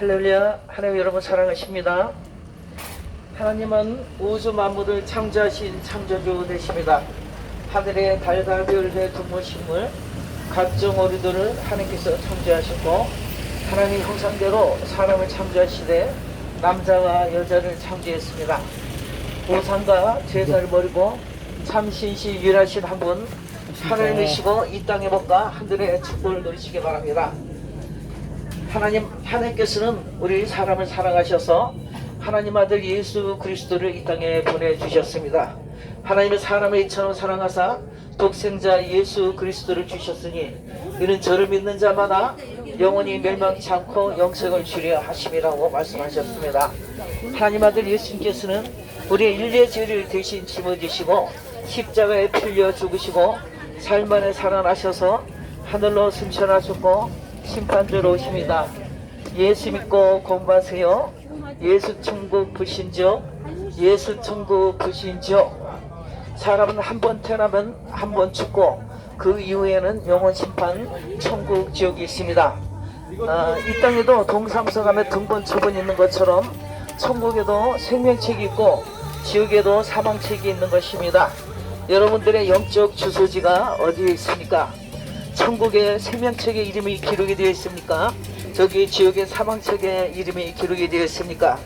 할렐루야 하나님 여러분 사랑하십니다. 하나님은 우주 만물을 창조하신 창조주 되십니다. 하늘의 달과 별의 동물식물 각종 오리들을 하나님께서 창조하셨고 하나님의 형상대로 사람을 창조하시되 남자와 여자를 창조했습니다. 보상과 제사를 버리고 참신시 유일하신 한 분 하나님이시고 이 땅의 법과 하늘의 축복을 누리시기 바랍니다 하나님 하나님께서는 우리 사람을 사랑하셔서 하나님 아들 예수 그리스도를 이 땅에 보내주셨습니다. 하나님의 사람을 이처럼 사랑하사 독생자 예수 그리스도를 주셨으니 이는 저를 믿는 자마다 영원히 멸망치 않고 영생을 주려 하심이라고 말씀하셨습니다. 하나님 아들 예수님께서는 우리의 인류의 죄를 대신 짊어지시고 십자가에 풀려 죽으시고 삶 안에 살아나셔서 하늘로 승천하셨고 심판대로 오십니다. 예수 믿고 공부하세요. 예수 천국 부신지요. 예수 천국 부신지요. 사람은 한 번 태어나면 한 번 죽고 그 이후에는 영원 심판 천국 지옥이 있습니다. 아, 이 땅에도 동사무소 가면 등본 처분 있는 것처럼 천국에도 생명책이 있고 지옥에도 사망책이 있는 것입니다. 여러분들의 영적 주소지가 어디에 있습니까? 천국의 생명책에 이름이 기록이 되어 있습니까? 저기 지옥의 사망책에 이름이 기록이 되어 있습니까?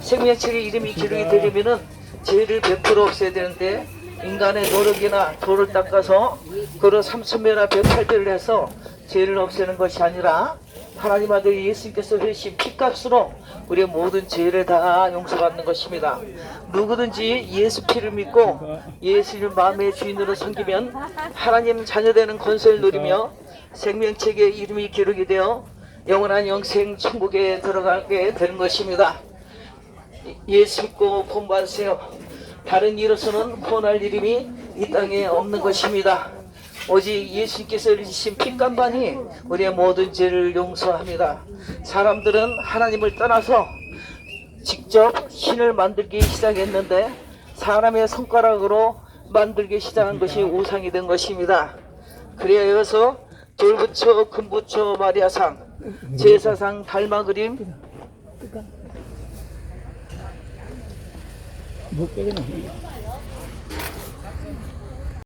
생명책에 이름이 기록이 되려면은 죄를 100% 없애야 되는데 인간의 노력이나 돌을 닦아서 그로 3천배나 108배를 해서 죄를 없애는 것이 아니라 하나님 아들 예수님께서 흘리신 피값으로 우리의 모든 죄를 다 용서받는 것입니다. 누구든지 예수 피를 믿고 예수를 마음의 주인으로 섬기면 하나님 자녀되는 권세를 누리며 생명책에 이름이 기록이 되어 영원한 영생 천국에 들어가게 되는 것입니다. 예수 믿고 공부하세요. 다른 이로서는 구원할 이름이 이 땅에 없는 것입니다. 오직 예수님께서 흘리신 피간반이 우리의 모든 죄를 용서합니다. 사람들은 하나님을 떠나서 직접 신을 만들기 시작했는데 사람의 손가락으로 만들기 시작한 것이 우상이 된 것입니다. 그래서 돌부처, 금부처, 마리아상, 제사상, 달마 그림, 못 빼겠나?